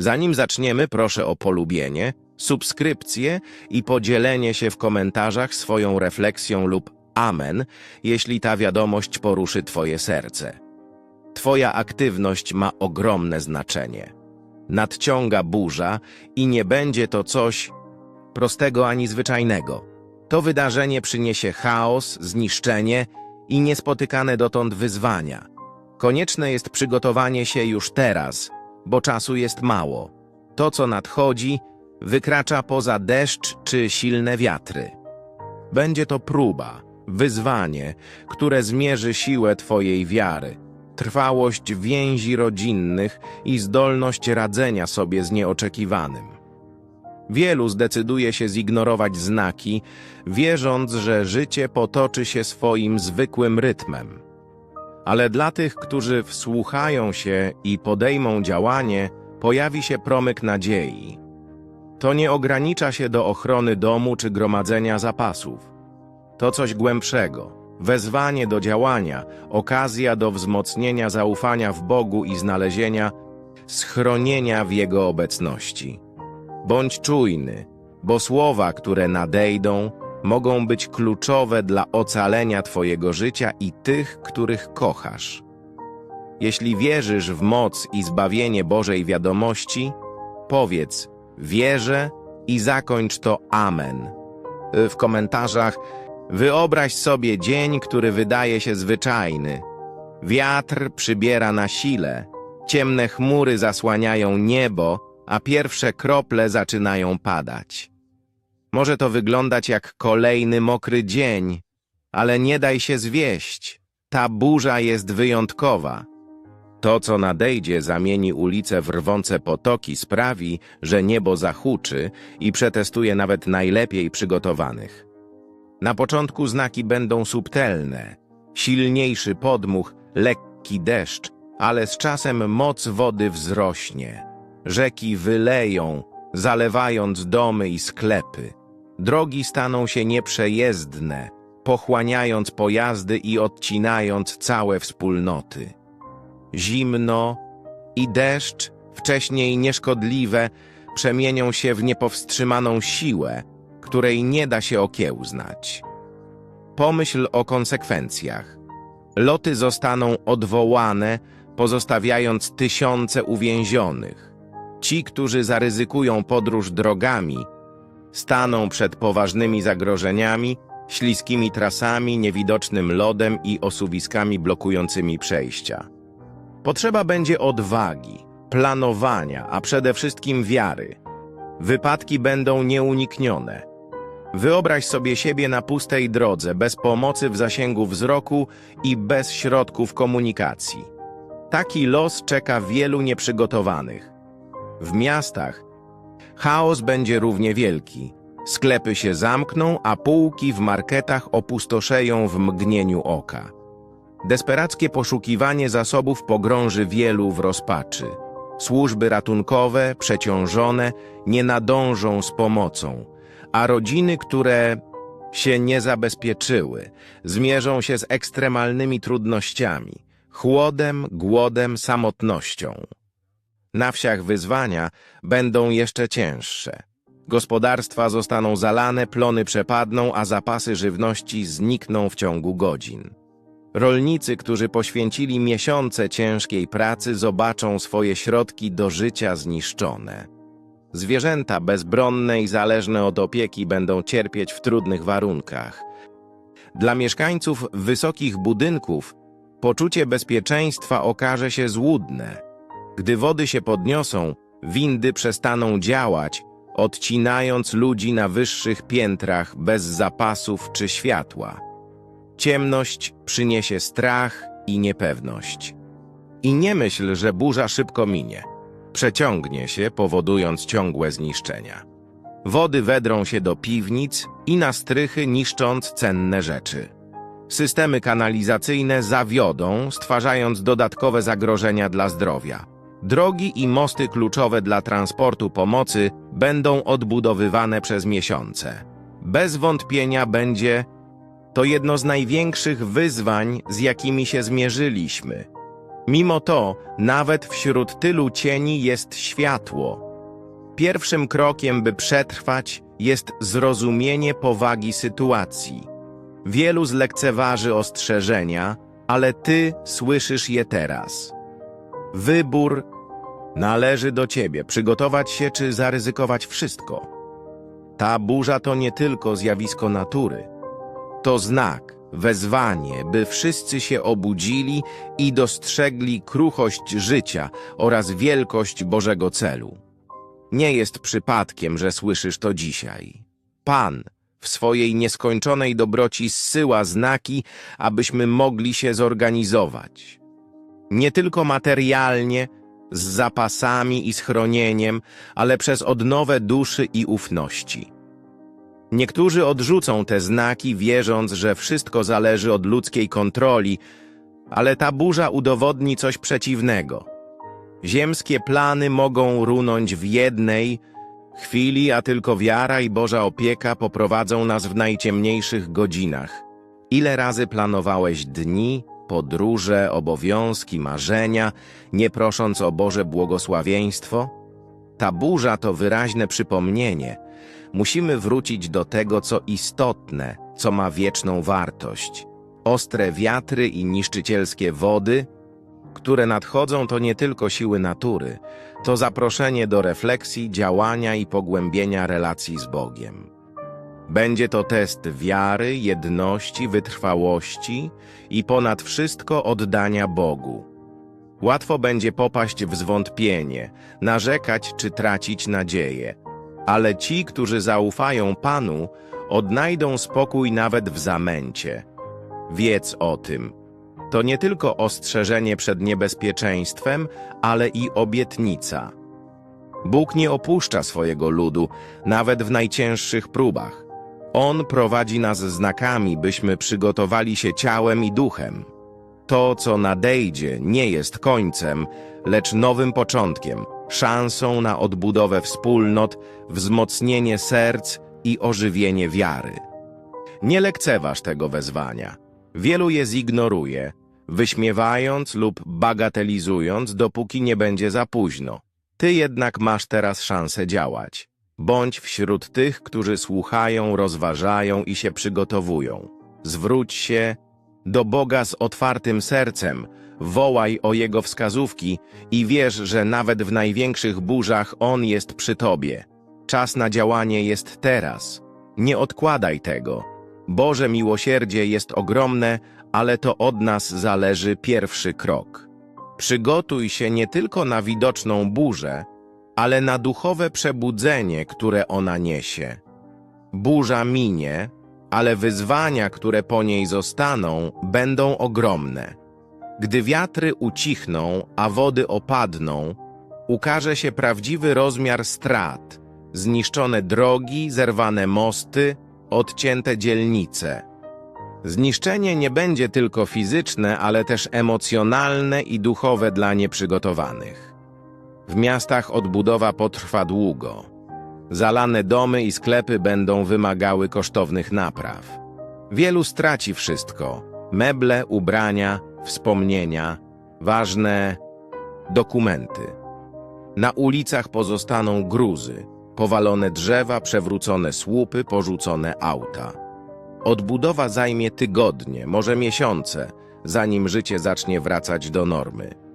Zanim zaczniemy, proszę o polubienie, subskrypcję i podzielenie się w komentarzach swoją refleksją lub amen, jeśli ta wiadomość poruszy Twoje serce. Twoja aktywność ma ogromne znaczenie. Nadciąga burza i nie będzie to coś prostego ani zwyczajnego. To wydarzenie przyniesie chaos, zniszczenie i niespotykane dotąd wyzwania. Konieczne jest przygotowanie się już teraz, bo czasu jest mało. To, co nadchodzi, wykracza poza deszcz czy silne wiatry. Będzie to próba, wyzwanie, które zmierzy siłę Twojej wiary, trwałość więzi rodzinnych i zdolność radzenia sobie z nieoczekiwanym. Wielu zdecyduje się zignorować znaki, wierząc, że życie potoczy się swoim zwykłym rytmem. Ale dla tych, którzy wsłuchają się i podejmą działanie, pojawi się promyk nadziei. To nie ogranicza się do ochrony domu czy gromadzenia zapasów. To coś głębszego. Wezwanie do działania, okazja do wzmocnienia zaufania w Bogu i znalezienia schronienia w Jego obecności. Bądź czujny, bo słowa, które nadejdą, mogą być kluczowe dla ocalenia Twojego życia i tych, których kochasz. Jeśli wierzysz w moc i zbawienie Bożej wiadomości, powiedz wierzę i zakończ to Amen. W komentarzach wyobraź sobie dzień, który wydaje się zwyczajny. Wiatr przybiera na sile, ciemne chmury zasłaniają niebo, a pierwsze krople zaczynają padać. Może to wyglądać jak kolejny mokry dzień, ale nie daj się zwieść. Ta burza jest wyjątkowa. To, co nadejdzie, zamieni ulice w rwące potoki, sprawi, że niebo zahuczy i przetestuje nawet najlepiej przygotowanych. Na początku znaki będą subtelne, silniejszy podmuch, lekki deszcz, ale z czasem moc wody wzrośnie. Rzeki wyleją, zalewając domy i sklepy. Drogi staną się nieprzejezdne, pochłaniając pojazdy i odcinając całe wspólnoty. Zimno i deszcz, wcześniej nieszkodliwe, przemienią się w niepowstrzymaną siłę, której nie da się okiełznać. Pomyśl o konsekwencjach. Loty zostaną odwołane, pozostawiając tysiące uwięzionych. Ci, którzy zaryzykują podróż drogami, staną przed poważnymi zagrożeniami, śliskimi trasami, niewidocznym lodem i osuwiskami blokującymi przejścia. Potrzeba będzie odwagi, planowania, a przede wszystkim wiary. Wypadki będą nieuniknione. Wyobraź sobie siebie na pustej drodze, bez pomocy w zasięgu wzroku i bez środków komunikacji. Taki los czeka wielu nieprzygotowanych. W miastach chaos będzie równie wielki. Sklepy się zamkną, a półki w marketach opustoszeją w mgnieniu oka. Desperackie poszukiwanie zasobów pogrąży wielu w rozpaczy. Służby ratunkowe, przeciążone, nie nadążą z pomocą, a rodziny, które się nie zabezpieczyły, zmierzą się z ekstremalnymi trudnościami, chłodem, głodem, samotnością. Na wsiach wyzwania będą jeszcze cięższe. Gospodarstwa zostaną zalane, plony przepadną, a zapasy żywności znikną w ciągu godzin. Rolnicy, którzy poświęcili miesiące ciężkiej pracy, zobaczą swoje środki do życia zniszczone. Zwierzęta bezbronne i zależne od opieki będą cierpieć w trudnych warunkach. Dla mieszkańców wysokich budynków poczucie bezpieczeństwa okaże się złudne. Gdy wody się podniosą, windy przestaną działać, odcinając ludzi na wyższych piętrach bez zapasów czy światła. Ciemność przyniesie strach i niepewność. I nie myśl, że burza szybko minie. Przeciągnie się, powodując ciągłe zniszczenia. Wody wedrą się do piwnic i na strychy, niszcząc cenne rzeczy. Systemy kanalizacyjne zawiodą, stwarzając dodatkowe zagrożenia dla zdrowia. Drogi i mosty kluczowe dla transportu pomocy będą odbudowywane przez miesiące. Bez wątpienia będzie to jedno z największych wyzwań, z jakimi się zmierzyliśmy. Mimo to, nawet wśród tylu cieni jest światło. Pierwszym krokiem, by przetrwać, jest zrozumienie powagi sytuacji. Wielu zlekceważy ostrzeżenia, ale ty słyszysz je teraz. Wybór należy do ciebie. Przygotować się czy zaryzykować wszystko. Ta burza to nie tylko zjawisko natury. To znak, wezwanie, by wszyscy się obudzili i dostrzegli kruchość życia oraz wielkość Bożego celu. Nie jest przypadkiem, że słyszysz to dzisiaj. Pan w swojej nieskończonej dobroci zsyła znaki, abyśmy mogli się zorganizować. Nie tylko materialnie, z zapasami i schronieniem, ale przez odnowę duszy i ufności. Niektórzy odrzucą te znaki, wierząc, że wszystko zależy od ludzkiej kontroli, ale ta burza udowodni coś przeciwnego. Ziemskie plany mogą runąć w jednej chwili, a tylko wiara i Boża opieka poprowadzą nas w najciemniejszych godzinach. Ile razy planowałeś dni, podróże, obowiązki, marzenia, nie prosząc o Boże błogosławieństwo? Ta burza to wyraźne przypomnienie. Musimy wrócić do tego, co istotne, co ma wieczną wartość. Ostre wiatry i niszczycielskie wody, które nadchodzą, to nie tylko siły natury, to zaproszenie do refleksji, działania i pogłębienia relacji z Bogiem. Będzie to test wiary, jedności, wytrwałości i ponad wszystko oddania Bogu. Łatwo będzie popaść w zwątpienie, narzekać czy tracić nadzieję, ale ci, którzy zaufają Panu, odnajdą spokój nawet w zamęcie. Wiedz o tym. To nie tylko ostrzeżenie przed niebezpieczeństwem, ale i obietnica. Bóg nie opuszcza swojego ludu, nawet w najcięższych próbach. On prowadzi nas znakami, byśmy przygotowali się ciałem i duchem. To, co nadejdzie, nie jest końcem, lecz nowym początkiem, szansą na odbudowę wspólnot, wzmocnienie serc i ożywienie wiary. Nie lekceważ tego wezwania. Wielu je zignoruje, wyśmiewając lub bagatelizując, dopóki nie będzie za późno. Ty jednak masz teraz szansę działać. Bądź wśród tych, którzy słuchają, rozważają i się przygotowują. Zwróć się do Boga z otwartym sercem, wołaj o Jego wskazówki i wierz, że nawet w największych burzach On jest przy Tobie. Czas na działanie jest teraz. Nie odkładaj tego. Boże miłosierdzie jest ogromne, ale to od nas zależy pierwszy krok. Przygotuj się nie tylko na widoczną burzę, ale na duchowe przebudzenie, które ona niesie. Burza minie, ale wyzwania, które po niej zostaną, będą ogromne. Gdy wiatry ucichną, a wody opadną, ukaże się prawdziwy rozmiar strat, zniszczone drogi, zerwane mosty, odcięte dzielnice. Zniszczenie nie będzie tylko fizyczne, ale też emocjonalne i duchowe dla nieprzygotowanych. W miastach odbudowa potrwa długo. Zalane domy i sklepy będą wymagały kosztownych napraw. Wielu straci wszystko: meble, ubrania, wspomnienia, ważne dokumenty. Na ulicach pozostaną gruzy, powalone drzewa, przewrócone słupy, porzucone auta. Odbudowa zajmie tygodnie, może miesiące, zanim życie zacznie wracać do normy.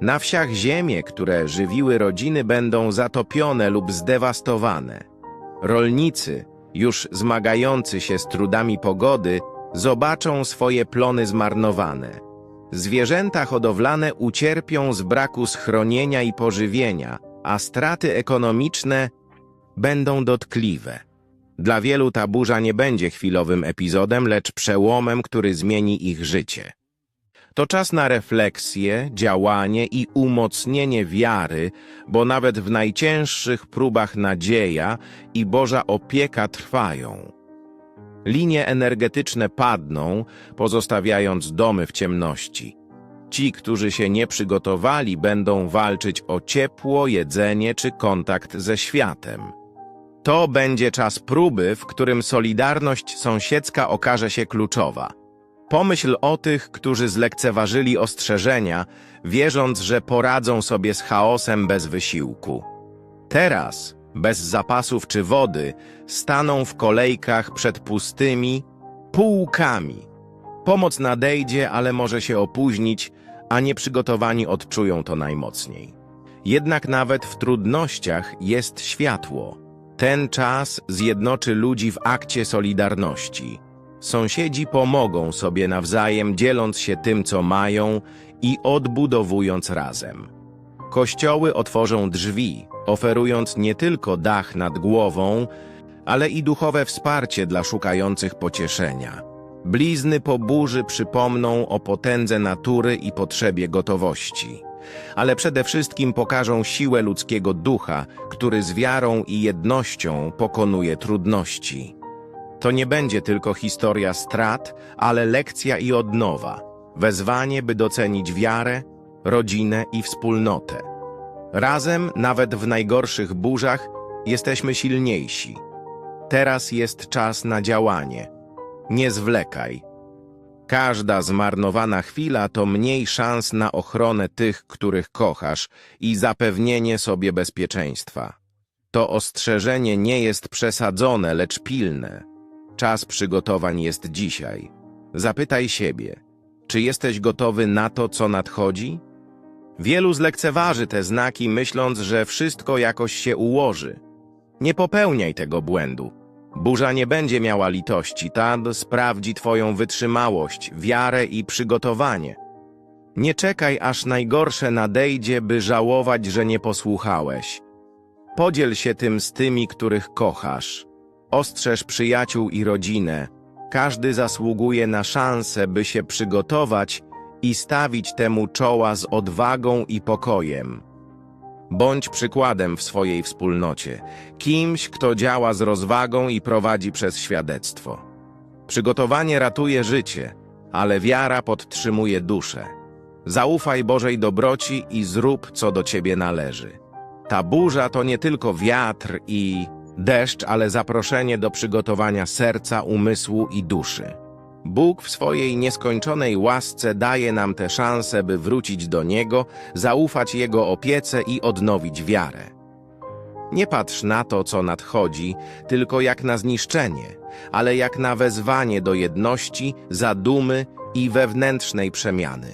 Na wsiach ziemie, które żywiły rodziny, będą zatopione lub zdewastowane. Rolnicy, już zmagający się z trudami pogody, zobaczą swoje plony zmarnowane. Zwierzęta hodowlane ucierpią z braku schronienia i pożywienia, a straty ekonomiczne będą dotkliwe. Dla wielu ta burza nie będzie chwilowym epizodem, lecz przełomem, który zmieni ich życie. To czas na refleksję, działanie i umocnienie wiary, bo nawet w najcięższych próbach nadzieja i Boża opieka trwają. Linie energetyczne padną, pozostawiając domy w ciemności. Ci, którzy się nie przygotowali, będą walczyć o ciepło, jedzenie czy kontakt ze światem. To będzie czas próby, w którym solidarność sąsiedzka okaże się kluczowa. Pomyśl o tych, którzy zlekceważyli ostrzeżenia, wierząc, że poradzą sobie z chaosem bez wysiłku. Teraz, bez zapasów czy wody, staną w kolejkach przed pustymi półkami. Pomoc nadejdzie, ale może się opóźnić, a nieprzygotowani odczują to najmocniej. Jednak nawet w trudnościach jest światło. Ten czas zjednoczy ludzi w akcie solidarności. Sąsiedzi pomogą sobie nawzajem, dzieląc się tym, co mają i odbudowując razem. Kościoły otworzą drzwi, oferując nie tylko dach nad głową, ale i duchowe wsparcie dla szukających pocieszenia. Blizny po burzy przypomną o potędze natury i potrzebie gotowości. Ale przede wszystkim pokażą siłę ludzkiego ducha, który z wiarą i jednością pokonuje trudności. To nie będzie tylko historia strat, ale lekcja i odnowa, wezwanie, by docenić wiarę, rodzinę i wspólnotę. Razem, nawet w najgorszych burzach, jesteśmy silniejsi. Teraz jest czas na działanie. Nie zwlekaj. Każda zmarnowana chwila to mniej szans na ochronę tych, których kochasz i zapewnienie sobie bezpieczeństwa. To ostrzeżenie nie jest przesadzone, lecz pilne. Czas przygotowań jest dzisiaj. Zapytaj siebie, czy jesteś gotowy na to, co nadchodzi? Wielu zlekceważy te znaki, myśląc, że wszystko jakoś się ułoży. Nie popełniaj tego błędu. Burza nie będzie miała litości, ta sprawdzi twoją wytrzymałość, wiarę i przygotowanie. Nie czekaj, aż najgorsze nadejdzie, by żałować, że nie posłuchałeś. Podziel się tym z tymi, których kochasz. Ostrzeż przyjaciół i rodzinę. Każdy zasługuje na szansę, by się przygotować i stawić temu czoła z odwagą i pokojem. Bądź przykładem w swojej wspólnocie, kimś, kto działa z rozwagą i prowadzi przez świadectwo. Przygotowanie ratuje życie, ale wiara podtrzymuje duszę. Zaufaj Bożej dobroci i zrób, co do ciebie należy. Ta burza to nie tylko wiatr i deszcz, ale zaproszenie do przygotowania serca, umysłu i duszy. Bóg w swojej nieskończonej łasce daje nam tę szansę, by wrócić do Niego, zaufać Jego opiece i odnowić wiarę. Nie patrz na to, co nadchodzi, tylko jak na zniszczenie, ale jak na wezwanie do jedności, zadumy i wewnętrznej przemiany.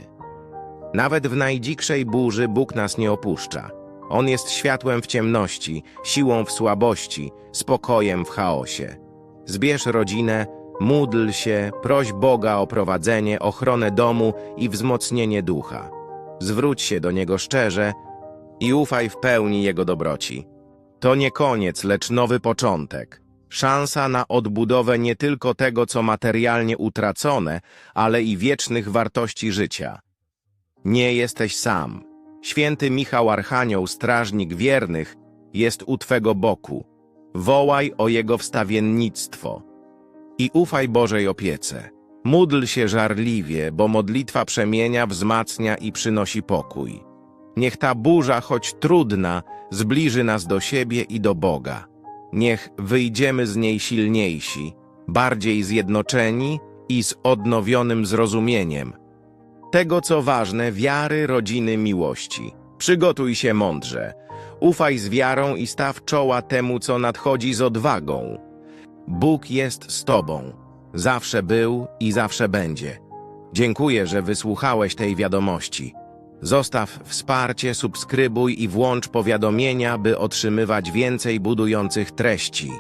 Nawet w najdzikszej burzy Bóg nas nie opuszcza. On jest światłem w ciemności, siłą w słabości, spokojem w chaosie. Zbierz rodzinę, módl się, proś Boga o prowadzenie, ochronę domu i wzmocnienie ducha. Zwróć się do Niego szczerze i ufaj w pełni Jego dobroci. To nie koniec, lecz nowy początek. Szansa na odbudowę nie tylko tego, co materialnie utracone, ale i wiecznych wartości życia. Nie jesteś sam. Święty Michał Archanioł, strażnik wiernych, jest u Twego boku. Wołaj o Jego wstawiennictwo i ufaj Bożej opiece. Módl się żarliwie, bo modlitwa przemienia, wzmacnia i przynosi pokój. Niech ta burza, choć trudna, zbliży nas do siebie i do Boga. Niech wyjdziemy z niej silniejsi, bardziej zjednoczeni i z odnowionym zrozumieniem. Tego, co ważne, wiary, rodziny, miłości. Przygotuj się mądrze. Ufaj z wiarą i staw czoła temu, co nadchodzi z odwagą. Bóg jest z Tobą. Zawsze był i zawsze będzie. Dziękuję, że wysłuchałeś tej wiadomości. Zostaw wsparcie, subskrybuj i włącz powiadomienia, by otrzymywać więcej budujących treści.